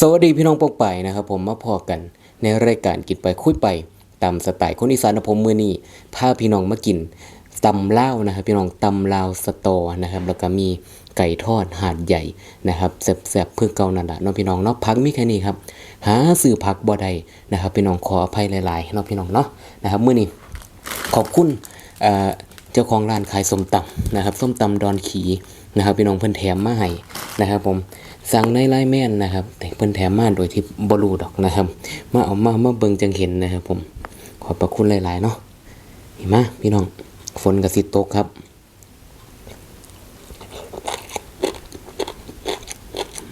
สวัสดีพี่น้องปกไปนะครับผมมาพอกัน ในรายการกินไปคุยไปตามสไตล์คนอีสานนะผมมือนี้พาพี่น้องมากินตำเล่านะครับ พี่น้องตำลาวสตอนะครับแล้วก็มีไก่ทอดหาดใหญ่นะครับแซ่บๆเพื่อเก่านั่นแหละน้องพี่น้องเนาะพักมีแค่นี้ครับหาซื้อพักบ่ได้นะครับ พี่น้องขออภัยหลายๆเนาะพี่น้องเนาะนะครับมื้อนี้ขอบคุณเอ่อเจ้าของร้านขายส้มตำนะครับส้มตำดอนขีนะครับพี่น้องเพิ่นแถมมาให้ นะครับ ผมสั่งในไลน์แม่นนะครับ แต่เพิ่นแถมมาโดยที่บรูดอกนะครับ มาเอามามาเบิ่งจังเห็นนะครับ ผมขอบพระคุณหลาย ๆ เนาะเห็นมาพี่น้องฝนก็สิตกครับ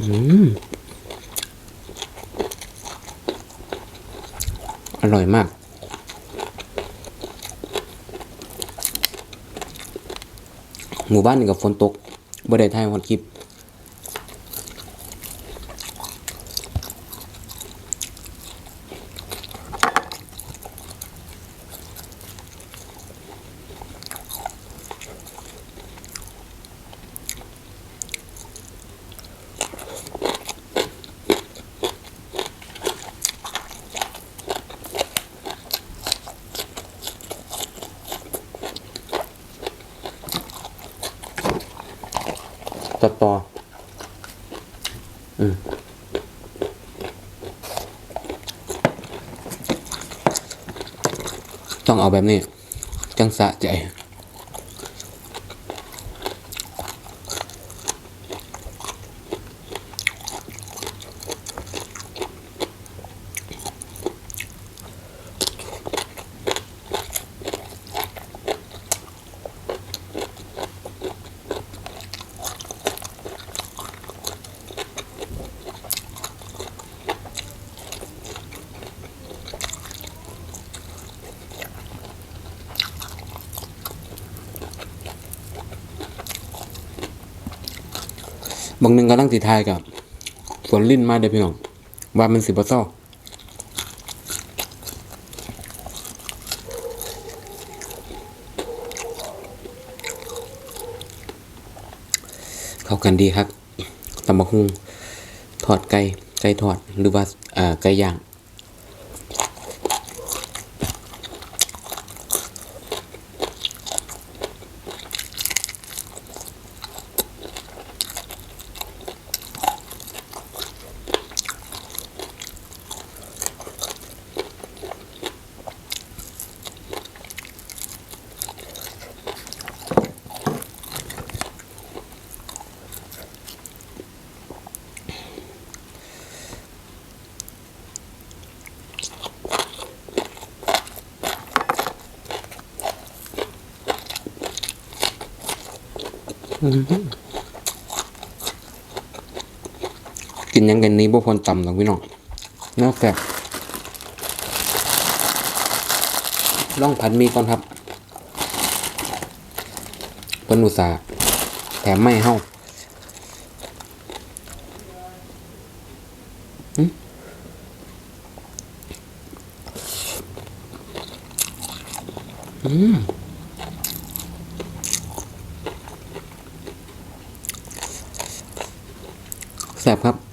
อืมอร่อยมาก หมู่บ้านกับฝนตกบ่ได้ถ่ายฮอดคลิป ตัดต่ออืมต้องเอาแบบนี้ จังสะใจ บางหนึ่งกำลังสิทายกับฝนลิ้นมาเด้อพี่น้องว่ามันสิบ่เศร้าเข้ากันดีครับตำบักหุ่งทอดไก่ไก่ทอดหรือว่าอ่าไก่ย่าง กินยังกันนี้บ่พนต่ำหรอกพี่น้องน่าแซ่บล่องผัดมีก่อนครับเพิ่นอุตสาแถมไม่เฮาอืม แสบครับ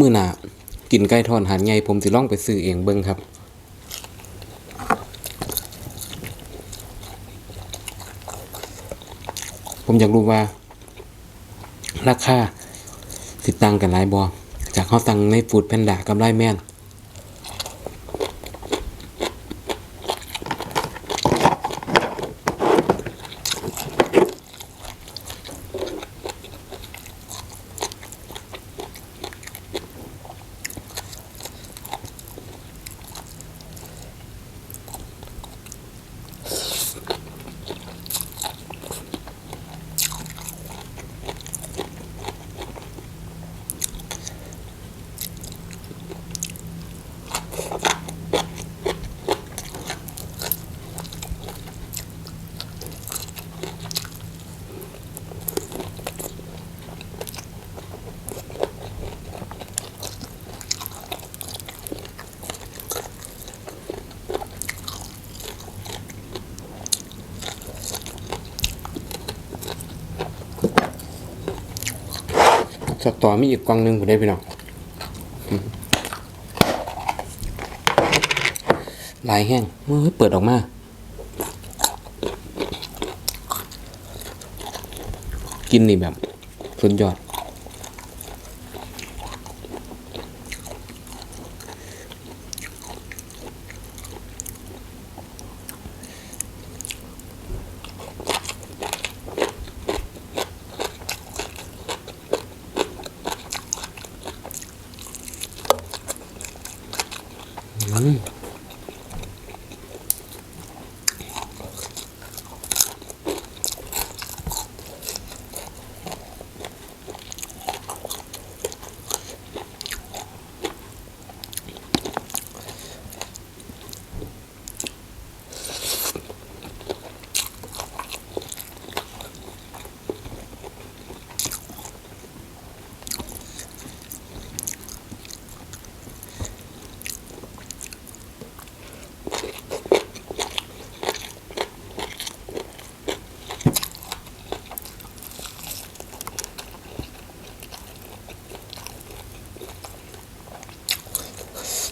มื่อหนากินไก่ทอดหันใหญ่ผมสิล่องไปซื้อเองเบิ้งครับ ผมอยากรู้ว่า ราคาสิตังกันหลายบ่จากเขาตังในฟูดแพนด้ากับไลแมน ส ต่อมีอีกกล่องหนึ่งผมได้พี่น้องลายแห้งเฮ้ยเปิดออกมากินนี่แบบสุดยอด 음.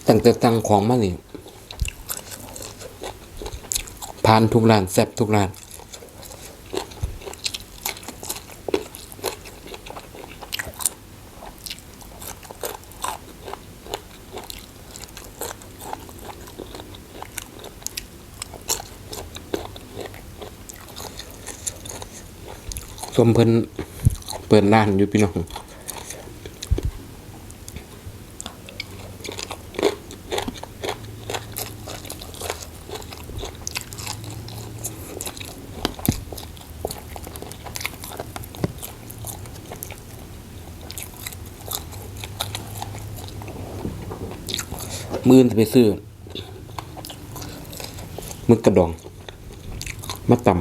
ตั้งแต่ตั้งของมานี่ผ่านทุกร้านแซ่บทุกร้านสมเพิ่นเปิดร้านอยู่พี่น้อง มือนไปซื้อมึกกระดอง มาตำ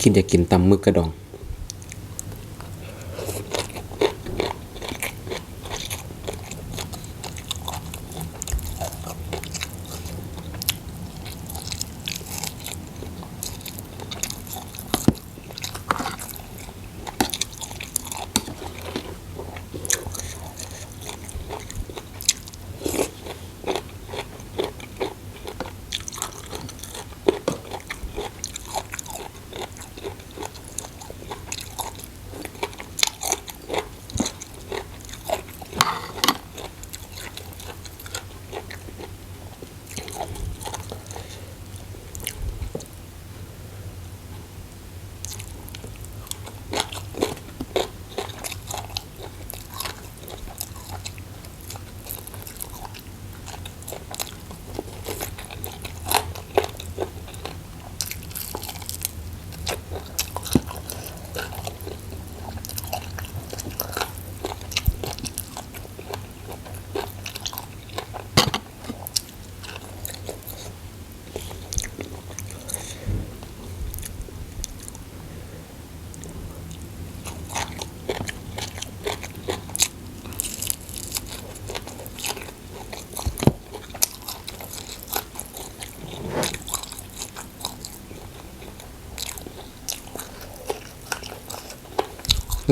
กินจะกินตำมึกกระดอง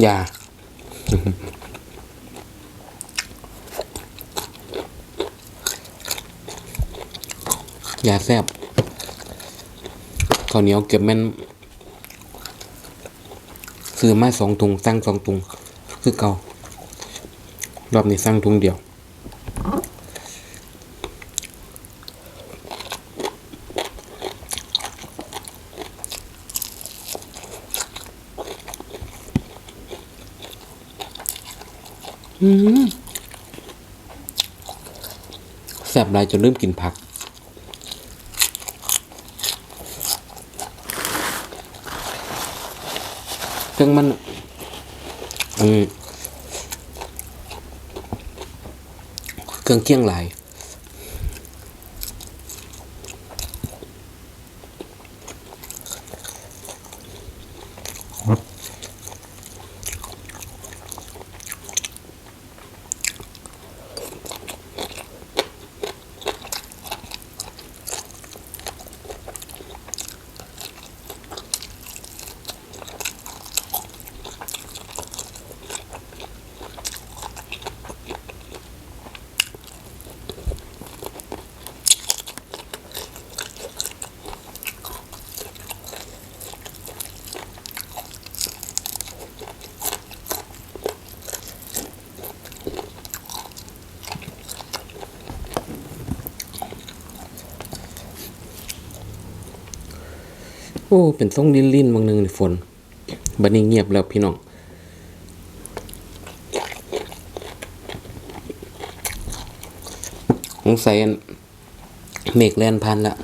ย่าอย่าแซบข้าวเหนียวเก็บแม่นซื้อมาสองถุงสั่งสองถุง คือเก่ารอบนี้สั่งถุงเดียว แสบหลายจนเริ่มกินผัก เครื่องมันอืมเครื่องเคียงหลาย โอ้เป็นทรงลิ้นลิ้นๆบางหนึงนี่ฝนบันนี้เงียบแล้วพี่น้องสงสัยเมฆแล่นพันละ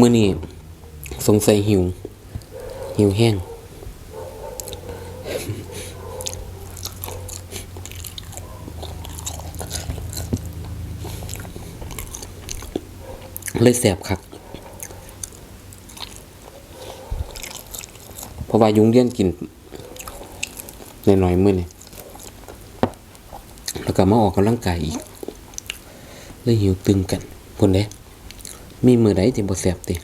มื้อนี้สงสัยหิว หิวแห้ง เลยแสบคักเพราะว่ายุงเลี้ยนกินในน้อยมื้อนี่แล้วก็มาออกกำลังกายอีกเลยหิวตึงกันพุ่นเด้ มีมือไหนที่บ่แสบติ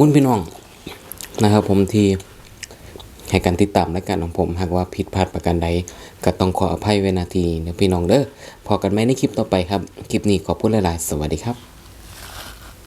คุณพี่น้องนะครับ ผมที่ให้การติดตามและการของผมหากว่าผิดพลาดประการใดก็ต้องขออภัยเวนาทีนี้นะพี่น้องเด้อพอกันไหมในคลิปต่อไปครับ คลิปนี้ขอบคุณหลายๆ สวัสดีครับ